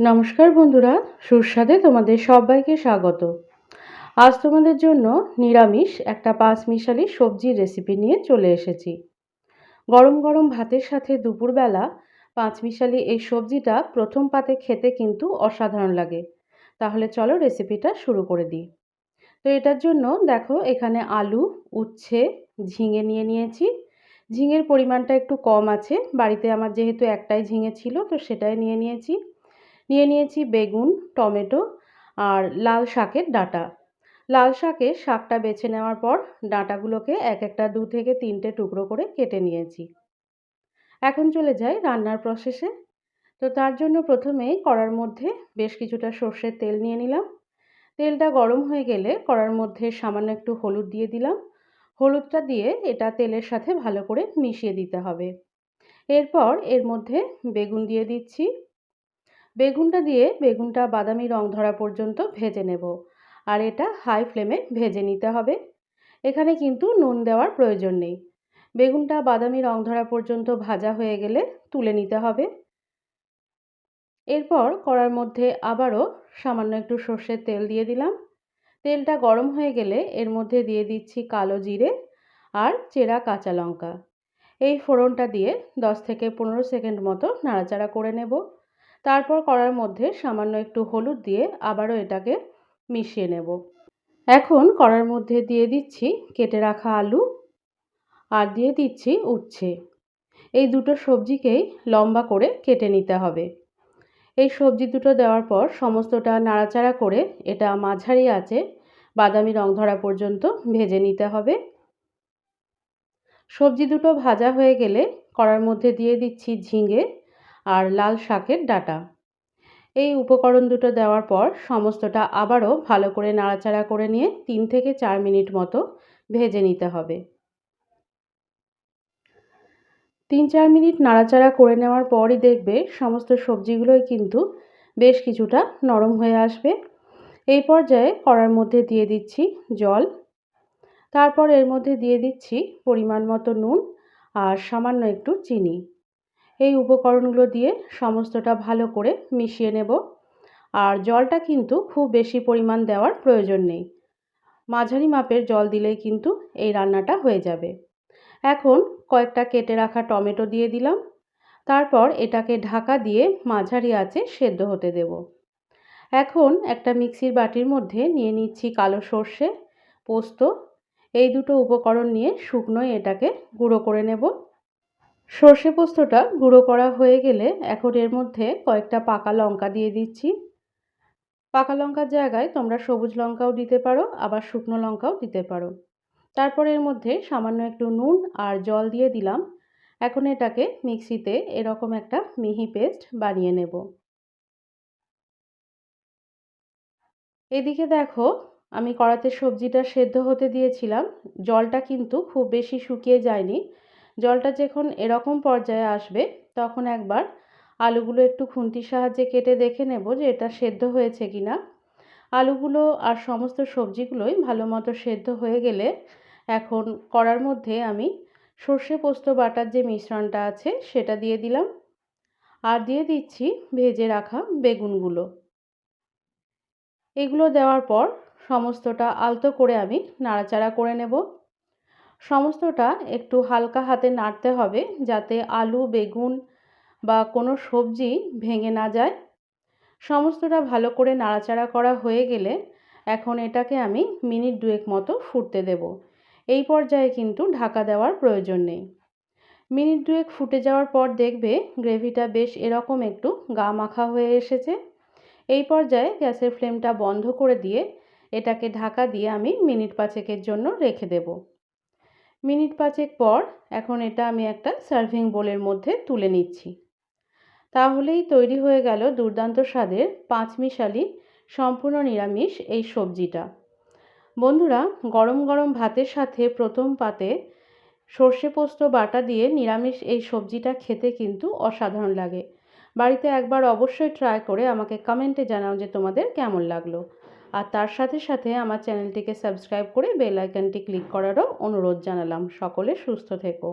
নমস্কার বন্ধুরা, সুস্বাদে তোমাদের সবাইকে স্বাগত। আজ তোমাদের জন্য নিরামিষ একটা পাঁচ মিশালি সবজির রেসিপি নিয়ে চলে এসেছি। গরম গরম ভাতের সাথে দুপুরবেলা পাঁচ মিশালি এই সবজিটা প্রথম পাতে খেতে কিন্তু অসাধারণ লাগে। তাহলে চলো রেসিপিটা শুরু করে দিই। তো এটার জন্য দেখো, এখানে আলু, উচ্ছে, ঝিঙে নিয়ে নিয়েছি। ঝিঙের পরিমাণটা একটু কম আছে। বাড়িতে আমার যেহেতু একটাই ঝিঙে ছিল, তো সেটাই নিয়ে নিয়েছি। নিয়ে নিয়েছি বেগুন, টমেটো আর লাল শাকের ডাঁটা। লাল শাকের শাকটা বেছে নেওয়ার পর ডাঁটাগুলোকে এক একটা দু থেকে তিনটে টুকরো করে কেটে নিয়েছি। এখন চলে যাই রান্নার প্রসেসে তো তার জন্য প্রথমেই কড়ার মধ্যে বেশ কিছুটা সর্ষের তেল নিয়ে নিলাম। তেলটা গরম হয়ে গেলে কড়ার মধ্যে সামান্য একটু হলুদ দিয়ে দিলাম। হলুদটা দিয়ে এটা তেলের সাথে ভালো করে মিশিয়ে দিতে হবে। এরপর এর মধ্যে বেগুন দিয়ে দিচ্ছি। বেগুনটা দিয়ে বেগুনটা বাদামি রং ধরা পর্যন্ত ভেজে নেব। আর এটা হাই ফ্লেমে ভেজে নিতে হবে। এখানে কিন্তু নুন দেওয়ার প্রয়োজন নেই। বেগুনটা বাদামি রং ধরা পর্যন্ত ভাজা হয়ে গেলে তুলে নিতে হবে। এরপর কড়ার মধ্যে আবারও সামান্য একটু সর্ষের তেল দিয়ে দিলাম। তেলটা গরম হয়ে গেলে এর মধ্যে দিয়ে দিচ্ছি কালো জিরে আর চেরা কাঁচা লঙ্কা। এই ফোড়নটা দিয়ে 10 থেকে পনেরো সেকেন্ড মতো নাড়াচাড়া করে নেব। তারপর কড়ার মধ্যে সামান্য একটু হলুদ দিয়ে আবারও এটাকে মিশিয়ে নেব। এখন কড়ার মধ্যে দিয়ে দিচ্ছি কেটে রাখা আলু আর দিয়ে দিচ্ছি উচ্ছে। এই দুটো সবজিকেই লম্বা করে কেটে নিতে হবে। এই সবজি দুটো দেওয়ার পর সমস্তটা নাড়াচাড়া করে এটা মাঝারি আছে বাদামি রং ধরা পর্যন্ত ভেজে নিতে হবে। সবজি দুটো ভাজা হয়ে গেলে কড়ার মধ্যে দিয়ে দিচ্ছি ঝিঙে আর লাল শাকের ডাটা। এই উপকরণ দুটো দেওয়ার পর সমস্তটা আবারও ভালো করে নাড়াচাড়া করে নিয়ে তিন থেকে চার মিনিট মতো ভেজে নিতে হবে। তিন চার মিনিট নাড়াচাড়া করে নেওয়ার পরই দেখবে সমস্ত সবজিগুলোই কিন্তু বেশ কিছুটা নরম হয়ে আসবে। এই পর্যায়ে কড়ার মধ্যে দিয়ে দিচ্ছি জল। তারপর এর মধ্যে দিয়ে দিচ্ছি পরিমাণ মতো নুন আর সামান্য একটু চিনি। এই উপকরণগুলো দিয়ে সমস্তটা ভালো করে মিশিয়ে নেব। আর জলটা কিন্তু খুব বেশি পরিমাণ দেওয়ার প্রয়োজন নেই। মাঝারি মাপের জল দিলেই কিন্তু এই রান্নাটা হয়ে যাবে। এখন কয়েকটা কেটে রাখা টমেটো দিয়ে দিলাম। তারপর এটাকে ঢাকা দিয়ে মাঝারি আছে সেদ্ধ হতে দেব। এখন একটা মিক্সির বাটির মধ্যে নিয়ে নিচ্ছি কালো সর্ষে, পোস্ত। এই দুটো উপকরণ নিয়ে শুকনোয় এটাকে গুঁড়ো করে নেব। সর্ষে পোস্তটা গুঁড়ো করা হয়ে গেলে এখন এর মধ্যে কয়েকটা পাকা লঙ্কা দিয়ে দিচ্ছি। পাকা লঙ্কার জায়গায় তোমরা সবুজ লঙ্কাও দিতে পারো, আবার শুকনো লঙ্কাও দিতে পারো। তারপর এর মধ্যে সামান্য একটু নুন আর জল দিয়ে দিলাম। এখন এটাকে মিক্সিতে এরকম একটা মিহি পেস্ট বানিয়ে নেব। এদিকে দেখো, আমি কড়াতে সবজিটা সেদ্ধ হতে দিয়েছিলাম। জলটা কিন্তু খুব বেশি শুকিয়ে যায়নি। জলটা যখন এরকম পর্যায়ে আসবে, তখন একবার আলুগুলো একটু খুন্তির সাহায্যে কেটে দেখে নেব যে এটা সেদ্ধ হয়েছে কি না আলুগুলো আর সমস্ত সবজিগুলোই ভালো মতো সেদ্ধ হয়ে গেলে এখন কড়ার মধ্যে আমি সর্ষে পোস্ত বাটার যে মিশ্রণটা আছে, সেটা দিয়ে দিলাম। আর দিয়ে দিচ্ছি ভেজে রাখা বেগুনগুলো। এগুলো দেওয়ার পর সমস্তটা আলতো করে আমি নাড়াচাড়া করে নেব। সমস্তটা একটু হালকা হাতে নাড়তে হবে যাতে আলু, বেগুন বা কোনো সবজি ভেঙে না যায়। সমস্তটা ভালো করে নাড়াচাড়া করা হয়ে গেলে এখন এটাকে আমি মিনিট দুয়েক মতো ফুটতে দেব। এই পর্যায়ে কিন্তু ঢাকা দেওয়ার প্রয়োজন নেই। মিনিট দুয়েক ফুটে যাওয়ার পর দেখবে গ্রেভিটা বেশ এরকম একটু গা মাখা হয়ে এসেছে। এই পর্যায়ে গ্যাসের ফ্লেমটা বন্ধ করে দিয়ে এটাকে ঢাকা দিয়ে আমি মিনিট পাঁচেকের জন্য রেখে দেব। মিনিট পাঁচেক পর এখন এটা আমি একটা সার্ভিং বোলের মধ্যে তুলে নিচ্ছি। তাহলেই তৈরি হয়ে গেল দুর্দান্ত স্বাদের পাঁচমিশালি সম্পূর্ণ নিরামিষ এই সবজিটা। বন্ধুরা, গরম গরম ভাতের সাথে প্রথম পাতে সর্ষে পোস্ত বাটা দিয়ে নিরামিষ এই সবজিটা খেতে কিন্তু অসাধারণ লাগে। বাড়িতে একবার অবশ্যই ট্রাই করে আমাকে কমেন্টে জানাও যে তোমাদের কেমন লাগল। আর তার সাথে সাথে আমার চ্যানেলটিকে সাবস্ক্রাইব করে বেল আইকনটি ক্লিক করারও অনুরোধ জানালাম। সকলে সুস্থ থেকো।